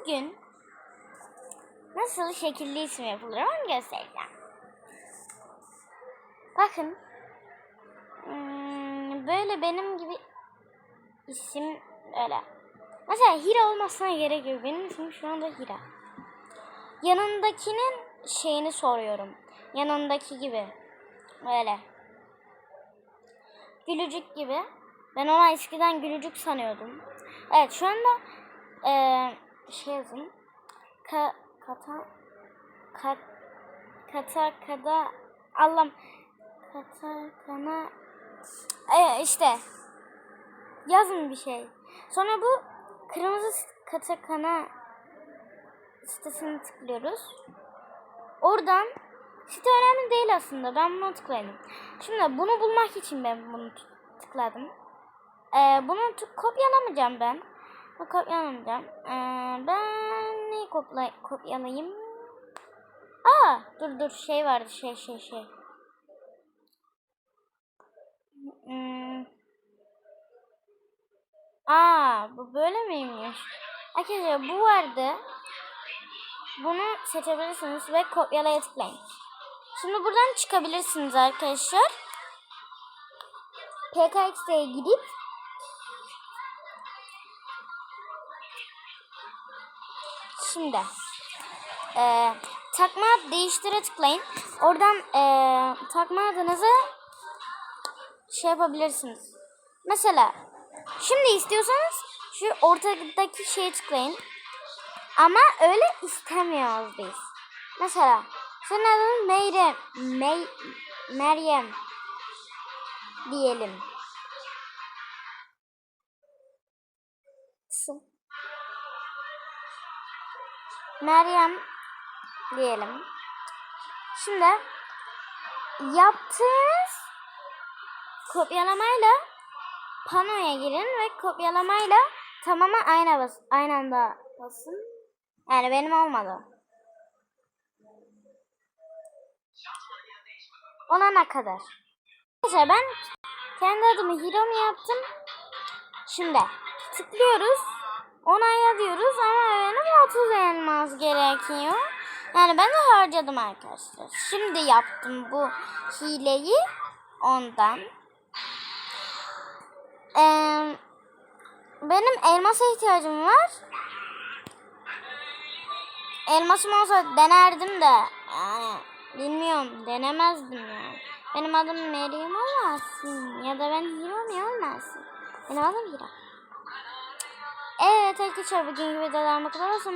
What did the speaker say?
Bugün nasıl şekilli isim yapılır onu göstereceğim. Bakın. Hmm, böyle benim gibi isim öyle. Mesela Hira olmasına gerek yok. Benim ismim şu anda Hira. Yanındakinin şeyini soruyorum. Yanındaki gibi. Böyle. Gülücük gibi. Ben ona eskiden gülücük sanıyordum. Evet şu anda eee şey yazın. Ka, kata kat kata kada Allah'ım kata kana e, işte yazın bir şey. Sonra bu kırmızı katakana sitesini tıklıyoruz. Oradan site önemli değil aslında. Ben bunu tıkladım. Şimdi bunu bulmak için ben bunu tık- tıkladım. Ee, bunu kopyalamayacağım ben. Bunu kopyalamayacağım. Ee, ben neyi kopla kopyalayayım? Aa, dur dur şey vardı şey şey şey. Hmm. Aa, bu böyle miymiş? Arkadaşlar bu vardı. Bunu seçebilirsiniz ve kopyalaya tıklayın. Şimdi buradan çıkabilirsiniz arkadaşlar. PKX'ye gidip Şimdi eee takma değiştire tıklayın. Oradan eee takma adınızı şey yapabilirsiniz. Mesela şimdi istiyorsanız şu ortadaki şeye tıklayın. Ama öyle istemiyoruz biz. Mesela senin adın Meryem, Mey, Meryem diyelim. Kısım. Meryem diyelim. Şimdi yaptığınız kopyalamayla panoya girin ve kopyalamayla tamama aynı bas aynı anda basın. Yani benim olmadı. Olana kadar. Arkadaşlar ben kendi adımı Hiromi yaptım. Şimdi tıklıyoruz. Onayla diyoruz ama benim 30 elmas gerekiyor. Yani ben de harcadım arkadaşlar. Şimdi yaptım bu hileyi ondan. Ee, benim elmasa ihtiyacım var. Elmasım olsa denerdim de. Yani bilmiyorum denemezdim yani. Benim adım Meryem olmasın. Ya da ben Hiro mi olmasın. Benim adım Hira. Evet arkadaşlar bugünkü videolarım bu kadar olsun.